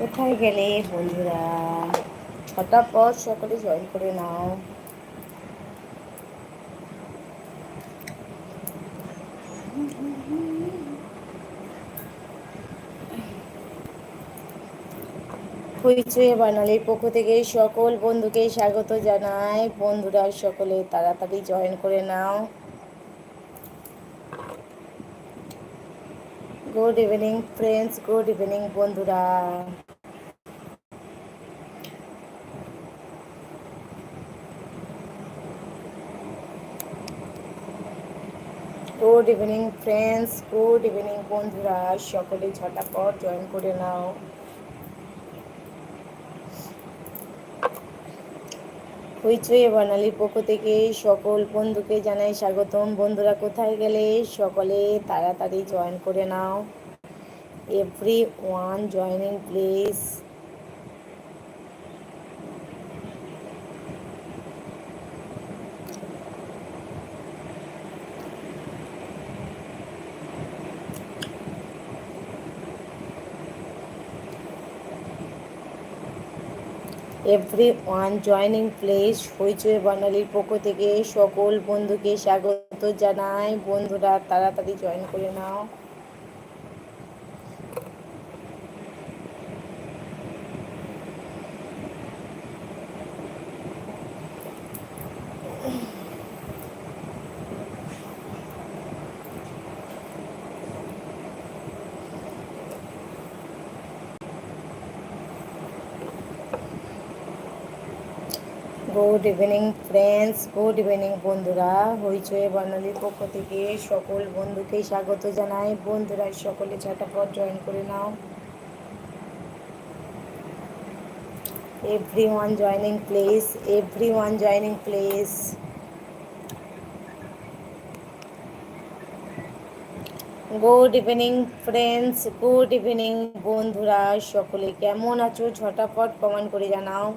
কোথায় গেলে বন্ধুরা? ছটা পর সকলে জয়েন করে নাও। হইচই বানালির পক্ষ থেকে সকল বন্ধুকে স্বাগত জানাই। বন্ধুরা, সকলে তাড়াতাড়ি জয়েন করে নাও। Good evening friends good evening বন্ধুরা। Good evening friends, good evening বন্ধুরা। সকলে ঝটাপট জয়েন করে নাও। হইচই বানালির পক্ষ থেকে সকল বন্ধুকে জানাই স্বাগতম। বন্ধুরা, কোথায় গেলে? সকলে তাড়াতাড়ি জয়েন করে নাও। Everyone joining please everyone joining please হইচই বাঙালির পক্ষ থেকে সকল বন্ধুকে স্বাগত জানাই। বন্ধুরা, তাড়াতাড়ি জয়েন করে নাও। Good evening friends good evening বন্ধুরা। হইচয়ে বাঙালির পক্ষ থেকে সকল বন্ধুকে স্বাগত জানাই। বন্ধুরা, সকলে ঝটাপট জয়েন করে নাও। Everyone joining please everyone joining please good evening friends good evening বন্ধুরা। সকলে কেমন আছো? ঝটাপট কমেন্ট করে জানাও।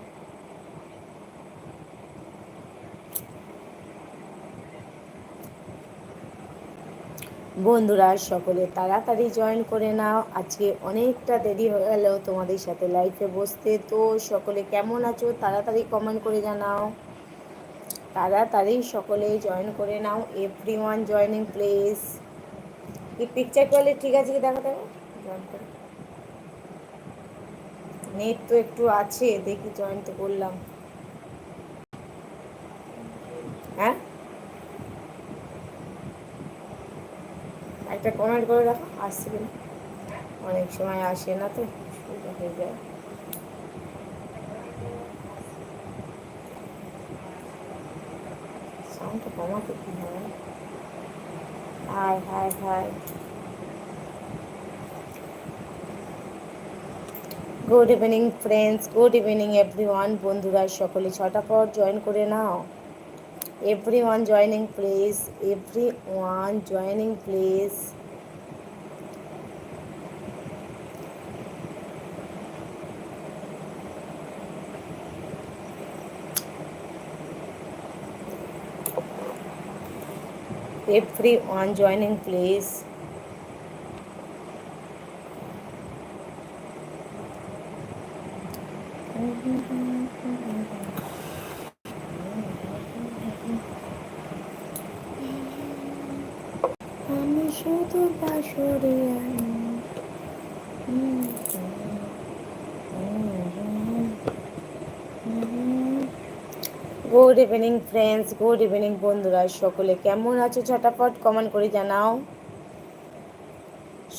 বন্ধুরা, সকলে তাড়াতাড়ি জয়েন করে নাও। আজকে অনেকটা দেরি হয়ে গেল তোমাদের সাথে লাইফে বসতে। তো সকলে কেমন আছো? তাড়াতাড়ি কমেন্ট করে জানাও। তাড়াতাড়ি সকলে জয়েন করে নাও। এভরি ওয়ান জয়নিং প্লেস কি পিকচার কোয়ালিটি ঠিক আছে কি দেখা দেবো নেট তো একটু আছে, দেখি জয়েন তো করলাম। হ্যাঁ? একটা কমেন্ট করে রাখো, আসছে কিনা? অনেক সময় আসে না তো হয়ে যায়। কমাতে কি হয়? Hi hi hi good evening friends good evening everyone বন্ধুরা, সকলে ছটা পর জয়েন করে নাও। Everyone joining please. Everyone joining please. Everyone joining please. শুধু good evening friends good evening বন্ধুরা। সকলে কেমন আছো? ঝটাপট কমেন্ট করে জানাও।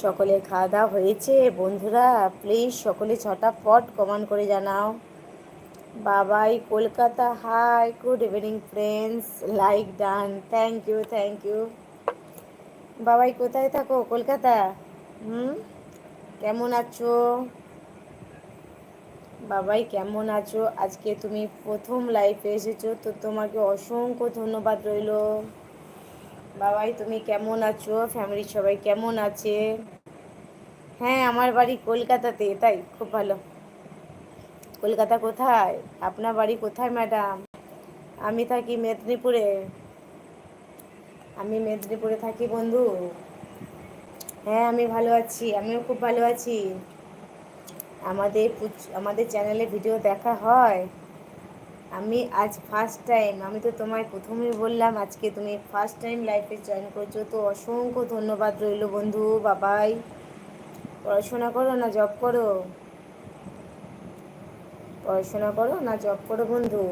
সকলে খাওয়া দাওয়া হয়েছে? বন্ধুরা প্লিজ সকলে ঝটাপট কমেন্ট করে জানাও। Babai, Kolkata. Hi good evening friends like done thank you thank you Babai, কোথায় থাকো? কলকাতা? হুম? কেমন আছো? বাবাই, কেমন আছো? আজকে তুমি প্রথম লাইফে এসেছ, তো তোমাকে অসংখ্য ধন্যবাদ রইল। বাবাই, তুমি কেমন আছো? ফ্যামিলির সবাই কেমন আছে? হ্যাঁ আমার বাড়ি কলকাতাতে, তাই খুব ভালো। কলকাতা কোথায়? আপনার বাড়ি কোথায় ম্যাডাম আমি থাকি মেদিনীপুরে। আমি মেদিনীপুরে থাকি, বন্ধু। হ্যাঁ আমি ভালো আছি, আমিও খুব ভালো আছি। আমাদের আমাদের চ্যানেলে ভিডিও দেখা হয়। আমি আজ ফার্স্ট টাইম আমি তো তোমায় প্রথমেই বললাম আজকে তুমি ফার্স্ট টাইম লাইফে জয়েন করছ, তো অসংখ্য ধন্যবাদ রইল বন্ধু, বাবাই। পড়াশোনা করো না জব করো। পড়াশোনা করো না জব করো বন্ধু।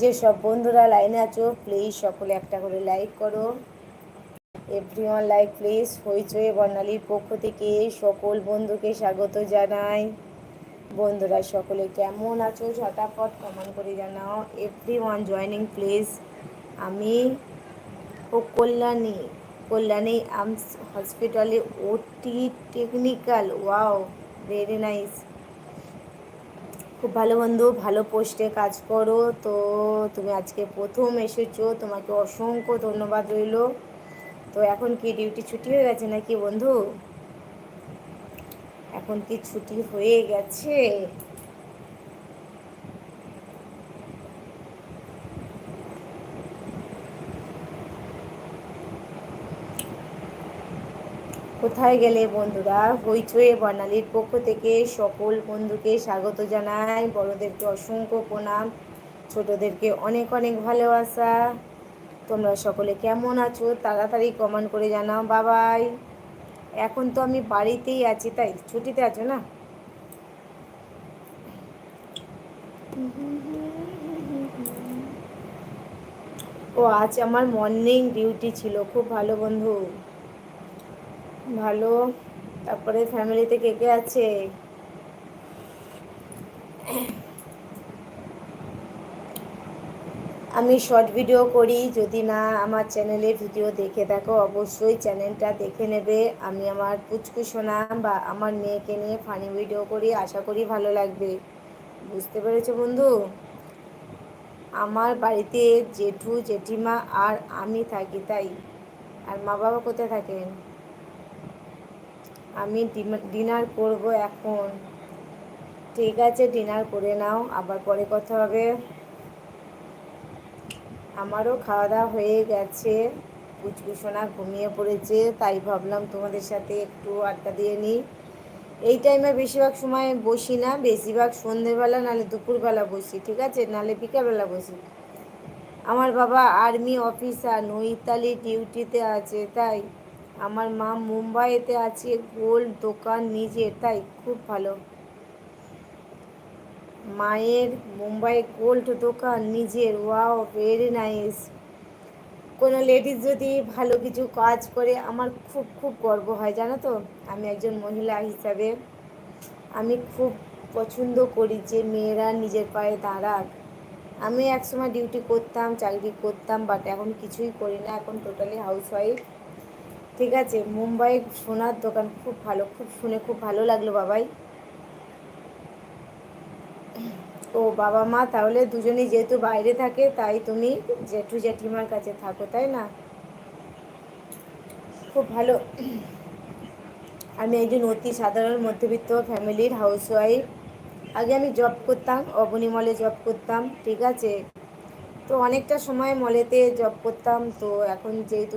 যে সব বন্ধুরা লাইনে আছো প্লিজ সকলে একটা করে লাইক করো। এভরি ওয়ান লাইক প্লিজ হইচয়ে বর্ণালীর পক্ষ থেকে সকল বন্ধুকে স্বাগত জানাই। বন্ধুরা, সকলে কেমন আছো? ঝটাপট কমেন্ট করে জানাও। এভরি ওয়ান জয়নিং প্লিজ আমি ও কল্যাণী। কল্যাণী আমস হসপিটালে OT technical wow very nice খুব ভালো বন্ধু, ভালো পোস্টে কাজ করো। তো তুমি আজকে প্রথম এসেছ, তোমাকে অসংখ্য ধন্যবাদ রইল। তো এখন কি ডিউটি ছুটি হয়ে গেছে নাকি বন্ধু? এখন কি ছুটি হয়ে গেছে? কোথায় গেলে বন্ধুরা? হইচয়ে বর্ণালীর পক্ষ থেকে সকল বন্ধুকে স্বাগত জানাই। বড়দেরকে অসংখ্য প্রণাম। ছোটদেরকে অনেক অনেক ভালোবাসা। তোমরা সকলে কেমন আছো? তাড়াতাড়ি কমেন্ট করে জানাও। বাবাই এখন তো আমি বাড়িতেই আছি, তাই ছুটিতে আছো না? ও, আজ আমার মর্নিং ডিউটি ছিল। খুব ভালো বন্ধু। ভালো। তারপরে ফ্যামিলিতে কে কে আছে? আমি শর্ট ভিডিও করি। যদি না আমার চ্যানেলে ভিডিও দেখে থাকো, অবশ্যই চ্যানেলটা দেখে নেবে। আমি আমার পুচকু সোনা বা আমার মেয়েকে নিয়ে ফানি ভিডিও করি, আশা করি ভালো লাগবে। বুঝতে পেরেছ বন্ধু? আমার বাড়িতে জেঠু, জেঠিমা আর আমি থাকি, তাই? আর মা বাবা কোথায় থাকেন? আমি ডিনার করব এখন। ঠিক আছে, ডিনার করে নাও। আবার পরে কথা হবে। আমারও খাওয়া দাওয়া হয়ে গেছে। কুচকুসোনা ঘুমিয়ে পড়েছে, তাই ভাবলাম তোমাদের সাথে একটু আড্ডা দিয়ে নিই। এই টাইমে বেশিরভাগ সময় বসি না, বেশিরভাগ সন্ধেবেলা নাহলে দুপুরবেলা বসি, ঠিক আছে? নাহলে বিকালবেলা বসি। আমার বাবা আর্মি অফিসার নৈতালি ডিউটিতে আছে, তাই আমার মা মুম্বাইতে আছে গোল্ড দোকান নিজের, তাই খুব ভালো। মায়ের মুম্বাই গোল্ড দোকান নিজের, ওয়াও ভেরি নাইস কোনো লেডিস যদি ভালো কিছু কাজ করে, আমার খুব খুব গর্ব হয়, জানো তো? আমি একজন মহিলা হিসাবে, আমি খুব পছন্দ করি যে মেয়েরা নিজের পায়ে দাঁড়াক। আমি একসময় ডিউটি করতাম, চাকরি করতাম বাট এখন কিছুই করি না, এখন টোটালি হাউসওয়াইফ ঠিক আছে? মুম্বাই সোনার দোকান খুব ভালো, খুব শুনে খুব ভালো লাগল, বাবাই। ও বাবা মা, তাহলে দুজনেই যেহেতু বাইরে থাকে, তাই তুমি জেঠু জেঠিমার কাছে থাকো, তাই না? খুব ভালো। আমি একজন অতি সাধারণ মধ্যবিত্ত ফ্যামিলির হাউসওয়াইফ। আগে আমি জব করতাম, অবনী মলে জব করতাম, ঠিক আছে? তো অনেকটা সময় মলেতে জব করতাম, তো এখন যেহেতু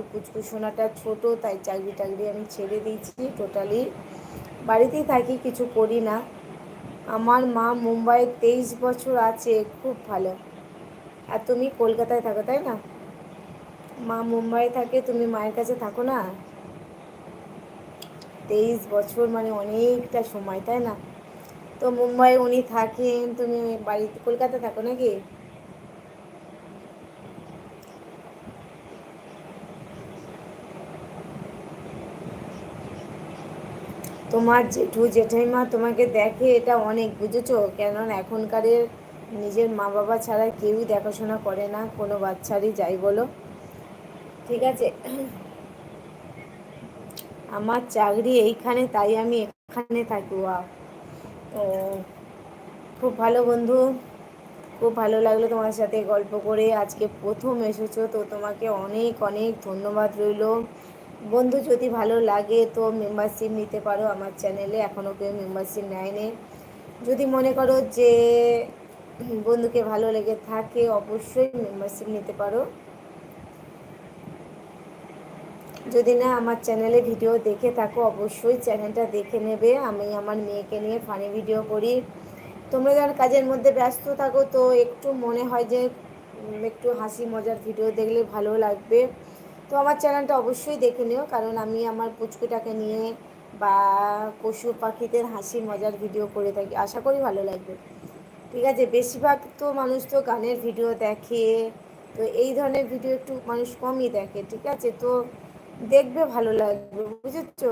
সোনাটা ছোট, তাই চাকরি টাকরি আমি ছেড়ে দিয়েছি টোটালি বাড়িতেই থাকি, কিছু করি না। আমার মা মুম্বাই তেইশ বছর আছে, খুব ভালো। আর তুমি কলকাতায় থাকো, তাই না? মা মুম্বাই থাকে, তুমি মায়ের কাছে থাকো না? তেইশ বছর মানে অনেকটা সময়, তাই না? তো মুম্বাই উনি থাকেন, তুমি বাড়িতে কলকাতা থাকো নাকি? তোমার জেঠু জেঠাইমা তোমাকে দেখে এটা অনেক বুঝেছ? কেননা এখনকারের নিজের মা বাবা ছাড়া কেউই দেখাশোনা করে না, কোনো বাচ্চারই, যাই বলো। ঠিক আছে? আমার চাকরি এইখানে, তাই আমি এখানে থাকি ও খুব ভালো বন্ধু, খুব ভালো লাগল তোমার সাথে গল্প করে। আজকে প্রথম এসেছ, তো তোমাকে অনেক অনেক ধন্যবাদ রইল। বন্ধু, যদি ভালো লাগে তো মেম্বারশিপ নিতে পারো আমার চ্যানেলে এখনও কেউ মেম্বারশিপ নেয়নি। যদি মনে করো যে বন্ধুকে ভালো লেগে থাকে, অবশ্যই মেম্বারশিপ নিতে পারো। যদি না আমার চ্যানেলে ভিডিও দেখে থাকো, অবশ্যই চ্যানেলটা দেখে নেবে। আমি আমার মেয়েকে নিয়ে ফানি ভিডিও করি। তোমরা যখন কাজের মধ্যে ব্যস্ত থাকো, তো একটু মনে হয় যে একটু হাসি মজার ভিডিও দেখলে ভালো লাগবে। তো আমার চ্যানেলটা অবশ্যই দেখে নিও, কারণ আমি আমার পুচকুটাকে নিয়ে বা পশু পাখিদের হাসি মজার ভিডিও করে থাকি। আশা করি ভালো লাগবে। ঠিক আছে, বেশিরভাগ তো মানুষ তো গানের ভিডিও দেখে, তো এই ধরনের ভিডিও একটু মানুষ কমই দেখে, ঠিক আছে? তো দেখবে ভালো লাগবে, বুঝেছ?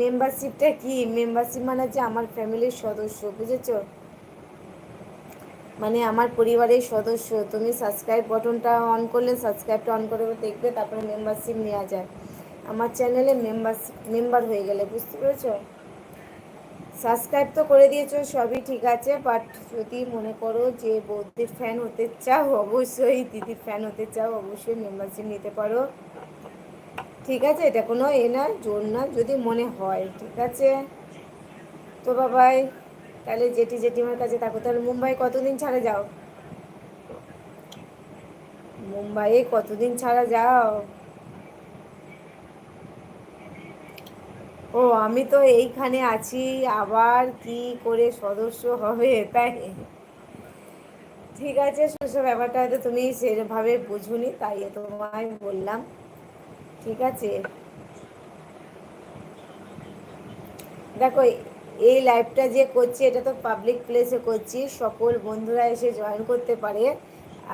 মেম্বারশিপটা কি? মেম্বারশিপ মানে যে আমার ফ্যামিলির সদস্য, বুঝেছ? মানে আমার পরিবারের সদস্য, তুমি সাবস্ক্রাইব বটনটা অন করলে সাবস্ক্রাইবটা অন করে দেখবে, তারপরে মেম্বারশিপ নেওয়া যায়। আমার চ্যানেলে মেম্বারশিপ মেম্বার হয়ে গেলে, বুঝতে পেরেছ? সাবস্ক্রাইব তো করে দিয়েছ, সবই ঠিক আছে বাট যদি মনে করো যে বৌদির ফ্যান হতে চাও, অবশ্যই দিদির ফ্যান হতে চাও, অবশ্যই মেম্বারশিপ নিতে পারো। ঠিক আছে? এটা কোনো এ না, জোর না, যদি মনে হয়, ঠিক আছে? তো বাবাই তাহলে জেঠি জেঠিমার কাছে থাকো। তাহলে মুম্বাই কতদিন ছাড়া যাও? মুম্বাইয়ে কতদিন ছাড়া যাও? ও, আমি তো এইখানে আছি, আবার কি করে সদস্য হবে তাই? ঠিক আছে সেসব ব্যাপারটা হয়তো তুমি সেভাবে বুঝুনি, তাই তোমায় বললাম। ঠিক আছে। দেখো এই লাইভটা যে করছি, এটা তো পাবলিক প্লেসে করছি। সকল বন্ধুরা এসে জয়েন করতে পারে।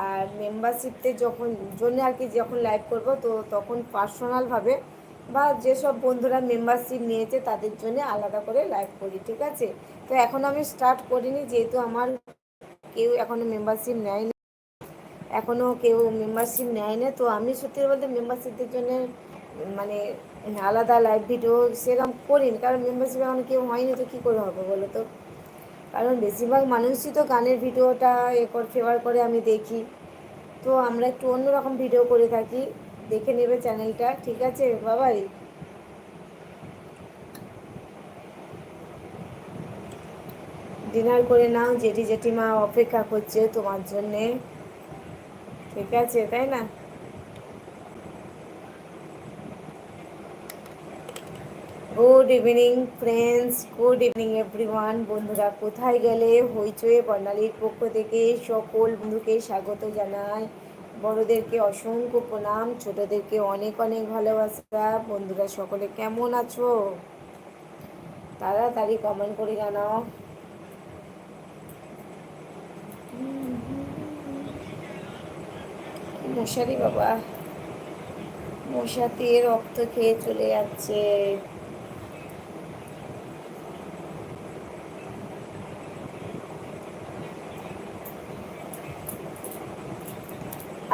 আর মেম্বারশিপতে যখন, জন্য আর কি যখন লাইভ করব, তো তখন পার্সোনালভাবে বা যেসব বন্ধুরা মেম্বারশিপ নিয়েছে, তাদের জন্য আলাদা করে লাইভ করি, ঠিক আছে? তো এখন আমি স্টার্ট করিনি, যেহেতু আমার কেউ এখনও মেম্বারশিপ নেয়নি। এখনও কেউ মেম্বারশিপ নেয় না তো আমি সত্যি বলতে মেম্বারশিপদের জন্য মানে আলাদা লাইভ ভিডিও সেরকম করিনি। কারণ মেম্বারশিপ এখন কেউ হয়নি তো কী করে হবে বলো তো? কারণ বেশিরভাগ মানুষই তো গানের ভিডিওটা এ ফেভার করে আমি দেখি। তো আমরা একটু অন্যরকম ভিডিও করে থাকি। দেখে নেবে চ্যানেলটা ঠিক আছে বাবাই? ডিনার করে নাও, জেঠি জেঠিমা অপেক্ষা করছে তোমার জন্যে। ঠিক আছে, তাই না? Good evening friends good evening everyone বন্ধুরা, কোথায় গেলে? হইচয়ে বর্ণালীর পক্ষ থেকে সকল বন্ধুকে স্বাগত জানাই। বড়োদেরকে অসংখ্য প্রণাম, ছোটদেরকে অনেক অনেক ভালোবাসা। বন্ধুরা, সকলে কেমন আছো? তাড়াতাড়ি কমেন্ট করে জানাও। মশারি বাবা, মশাতে রক্ত খেয়ে চলে যাচ্ছে।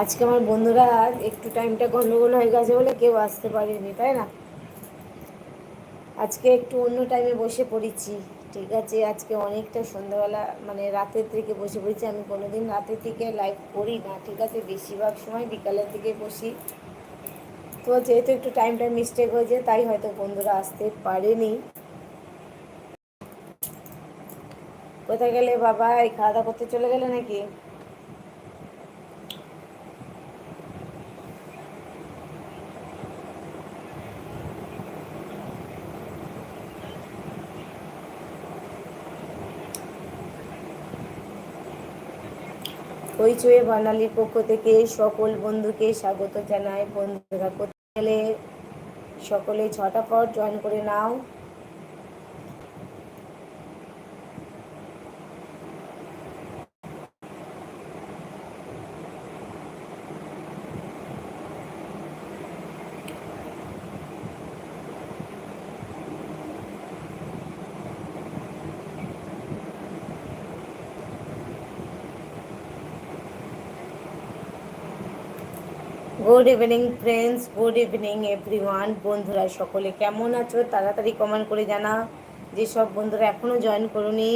আজকে আমার বন্ধুরা একটু টাইমটা গন্ডগোল হয়ে গেছে বলে কেউ আসতে পারেনি, তাই না? আজকে একটু অন্য টাইমে বসে পড়েছি, ঠিক আছে? আজকে অনেকটা সন্ধ্যাবেলা মানে রাতের থেকে বসে পড়েছি। আমি কোনোদিন রাতের থেকে লাইভ করি না, ঠিক আছে? বেশিরভাগ সময় বিকালের দিকে বসি। তো যেহেতু একটু টাইমটা মিস্টেক হয়েছে, তাই হয়তো বন্ধুরা আসতে পারেনি। কোথায় গেলে বাবা? এই খাওয়া দাওয়া করতে চলে গেলে নাকি? হইচয়ে বাঙালির পক্ষ থেকে সকল বন্ধুকে স্বাগত জানায় বন্ধুরা করতে গেলে? সকলে ছটা পর জয়েন করে নাও। Good evening friends good evening everyone বন্ধুরা, সকলে কেমন আছো? তাড়াতাড়ি কমেন্ট করে জানা যেসব বন্ধুরা এখনও জয়েন করুনি,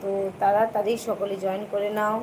তো তাড়াতাড়ি সকলে জয়েন করে নাও।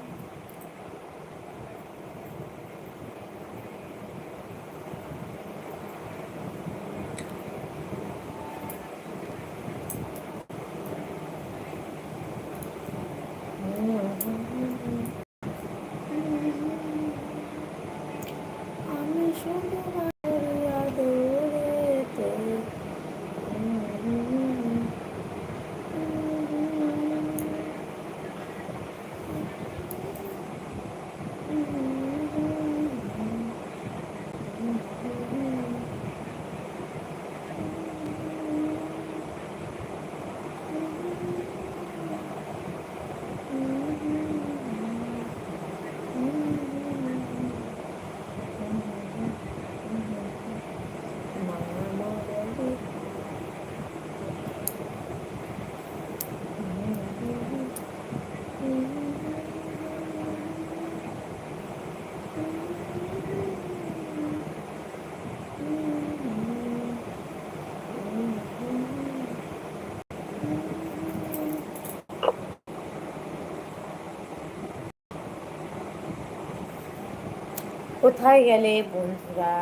কোথায় গেলে বন্ধুরা?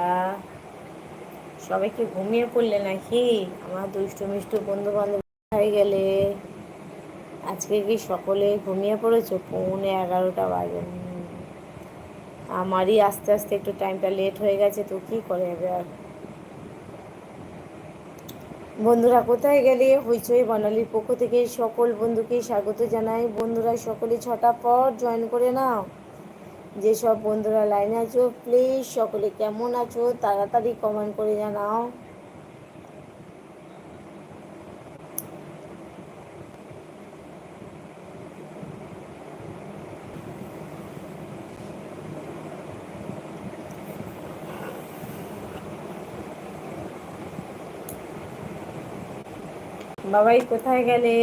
সবাইকে ঘুমিয়ে পড়লে নাকি? আমার দুষ্টু মিষ্টু বন্ধু বান্ধব কোথায় গেলে? আজকে কি সকলে ঘুমিয়ে পড়েছো? পৌনে এগারোটা বাজে। আমারই আস্তে আস্তে একটু টাইমটা লেট হয়ে গেছে, তো কী করে যাবে আর? বন্ধুরা, কোথায় গেলে? হইচই বানালির পক্ষ থেকে সকল বন্ধুকে স্বাগত জানাই। বন্ধুরা, সকলে ছটা পর জয়েন করে নাও। যেসব বন্ধুরা লাইনে আছো প্লিজ সকলে কেমন আছো, তাড়াতাড়ি কমেন্ট করে জানাও। বাবাই, কোথায় গেলে?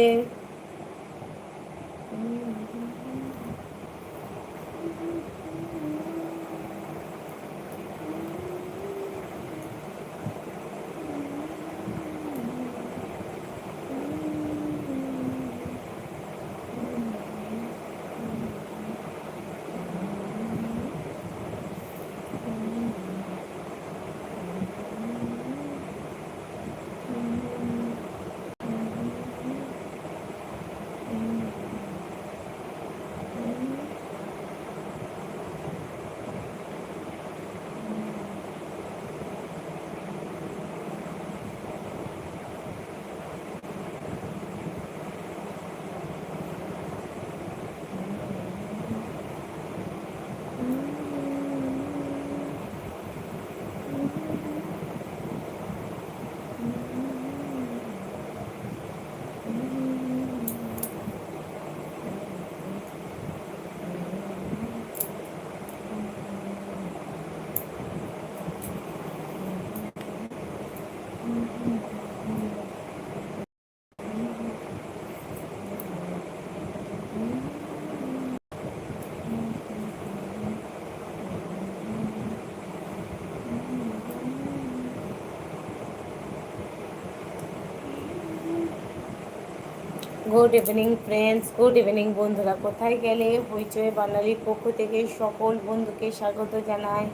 Good evening friends, good evening বন্ধুরা। কোথায় গেলে? হইচই বাঙালির পক্ষ থেকে সকল বন্ধুকে স্বাগত জানাই।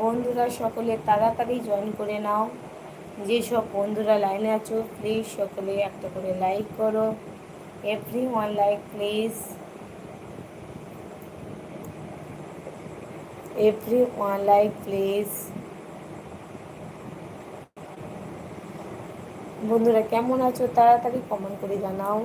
বন্ধুরা, সকলে তাড়াতাড়ি জয়েন করে নাও। যেসব বন্ধুরা লাইনে আছো প্লিজ সকলে একটা করে লাইক করো। Every one like please every one like please বন্ধুরা, কেমন আছো? তাড়াতাড়ি কমেন্ট করে জানাও।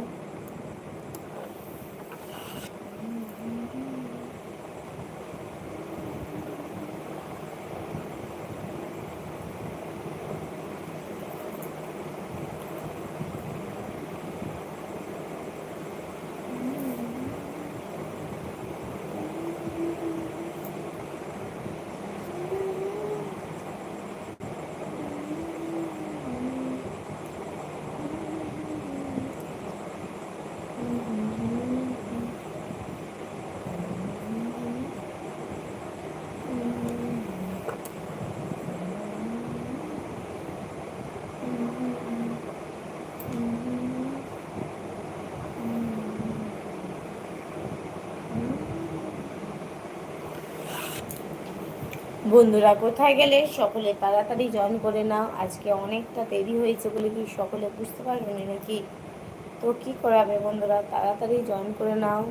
বন্ধুরা, কোথায় গেলে সকলে তাড়াতাড়ি জয়েন করে নাও। আজকে অনেকটা দেরি হয়েছে বলে কি সকলে বুঝতে পারবেন নাকি? তো কি করাবে বন্ধুরা, তাড়াতাড়ি জয়েন করে নাও।